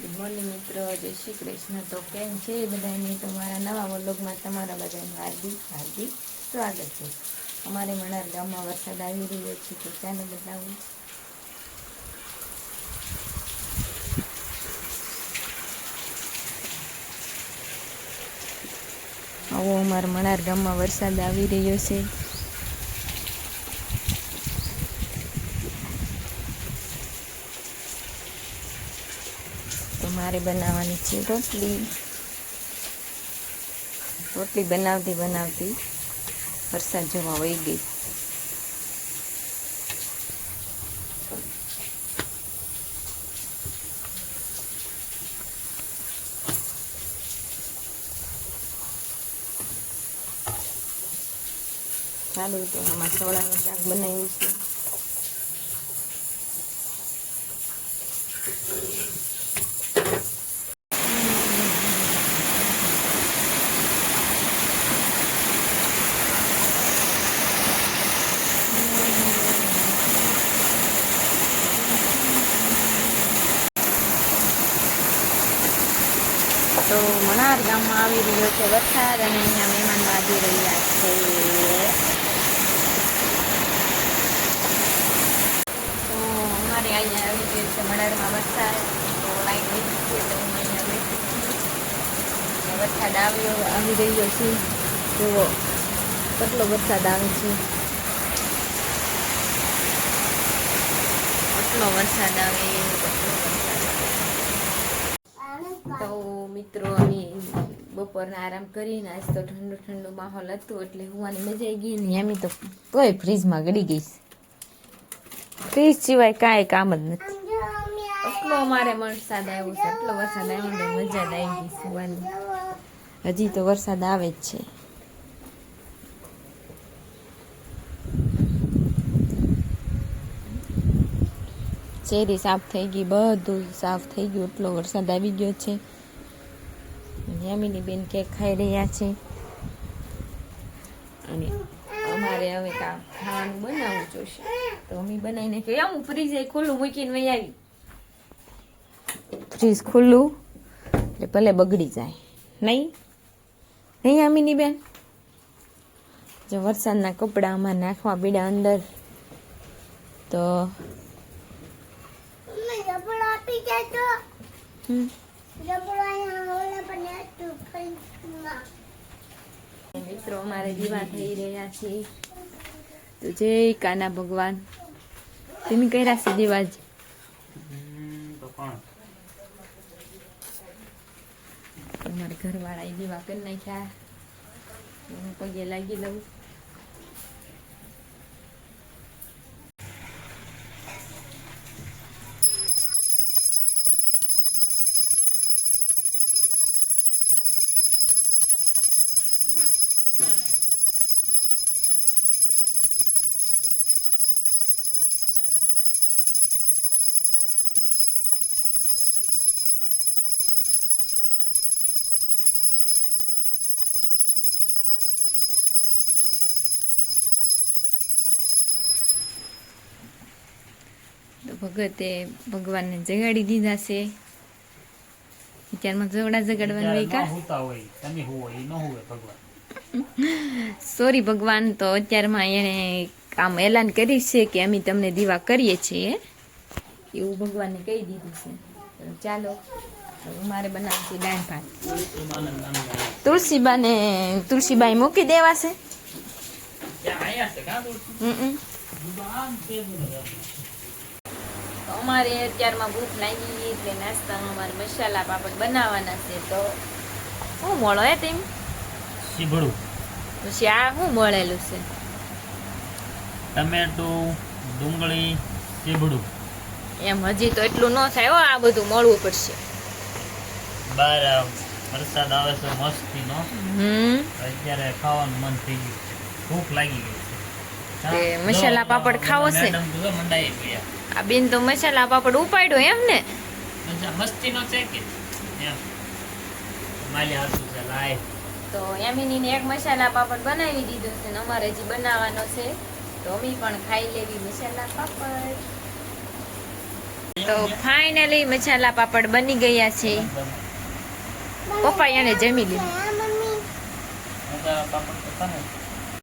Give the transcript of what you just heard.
Good morning મિત્રો. જય શ્રી કૃષ્ણ. તો કેમ છે બધાને તમારા નવા વલોગમાં તમારા બધાનું હાર્દિક હાર્દિક સ્વાગત છે. અમારે મણાર ગામમાં વરસાદ આવી રહ્યો છે, તો ચાલો બતાવું. આવો અમારા મણાર ગામમાં વરસાદ આવી રહ્યો છે. તો મારે બનાવવાની છે રોટલી. રોટલી બનાવતી બનાવતી વરસાદ જોવા વહી ગઈ. ચાલુ તો આમાં સોળાનું શાક બનાવ્યું છે. તો મણાર ગામમાં આવી રહ્યો છે વરસાદ અને અહીંયા મહેમાન આવી રહ્યા છે. તો અહીંયા આવી ગયો છે મણારમાં વરસાદ. તો લાઈટ છે તો હું અહીંયા બેઠી વરસાદ આવ્યો, આવી રહ્યો છે. જુઓ કેટલો વરસાદ આવે છે. કેટલો વરસાદ આવે કેટલો વરસાદ આવે તો મિત્રો અમે બપોરના આરામ કરીને આજ તો ઠંડો ઠંડો માહોલ હતો એટલે હુવાની મજા આવી ગઈ ને એમ તો તોય ફ્રીજમાં ગળી ગઈ ફ્રીજ સિવાય કાંઈ કામ જ નથી. એટલો અમારે વરસાદ આવ્યો છે. એટલો વરસાદ આવ્યો મજા જ આવી ગઈ સુવાની હજી તો વરસાદ આવે જ છે. શેરી સાફ થઈ ગઈ, બધું સાફ થઈ ગયું, એટલો વરસાદ આવી ગયો છે. યામિની બેન કેક ખાઈ રહ્યા છે. અને અમારે હવે કામ ખાવાનું બનાવવું જોશે. તો અમે બનાવીને કે હું ફ્રીજ ખુલ્લું મૂકીને વહી આવી. ફ્રીજ ખુલ્લું, એટલે ભલે બગડી જાય. નહીં? નહીં યામિની બેન જો વરસાદના કપડાં આમાં નાખવા પીડા અંદર, તો આપી દેજો હમ. મિત્રો અમારે દીવા થઈ રહ્યા છે. તો જય કાના ભગવાન. તમે કર્યા છે દીવા જ? તમારા ઘરવાળાએ દીવા કરી નાખ્યા. હું પગે લાગી લઉં. તો ભગતે ભગવાનને જગાડી દીધા છે. અત્યારમાં જવડા જગાડવાનું હોય કા? ભગવાન. સોરી ભગવાન તો અત્યારમાં એણે આમ એલાન કરી છે કે અમે તમને દીવા કરીએ છીએ. એવું ભગવાનને કહી દીધું છે. ચાલો મારે બનાવવું છે દાળ ભાત. તુલસીબાને તુલસીબાઈ મૂકી દેવા છે. ત્યાં આયા છે કાં દોસ્ત? હમ. તો અમારે અત્યારમાં ભૂખ લાગી એટલે નાસ્તામાં અમારે મસાલા પાપડ બનાવવાના છે. તો શું મળો હે તેમ? સીભડું પછી આ શું મળેલું છે. ટમેટું ડુંગળી સીભડું એમ હજી તો એટલું ન થાય હો આ બધું મળવું પડશે. બાર વરસાદ આવે છે મસ્તી નો અત્યારે ખાવાનું મન થઈ ગયું ભૂખ લાગી ગઈ તે મસાલા પાપડ ખાવો છે? આ બેન તો મસાલા પાપડ ઉપાડ્યો એમ ને? મજા મસ્તી નો છે કે તો યામિનીને એક મસાલા પાપડ બનાવી દીધો છે ને અમારે હજી બનાવવાનો છે. તો અમે પણ ખાઈ લેવી મસાલા પાપડ. તો ફાઇનલી મસાલા પાપડ બની ગયા છે. પપ્પા એને જમી લીધું.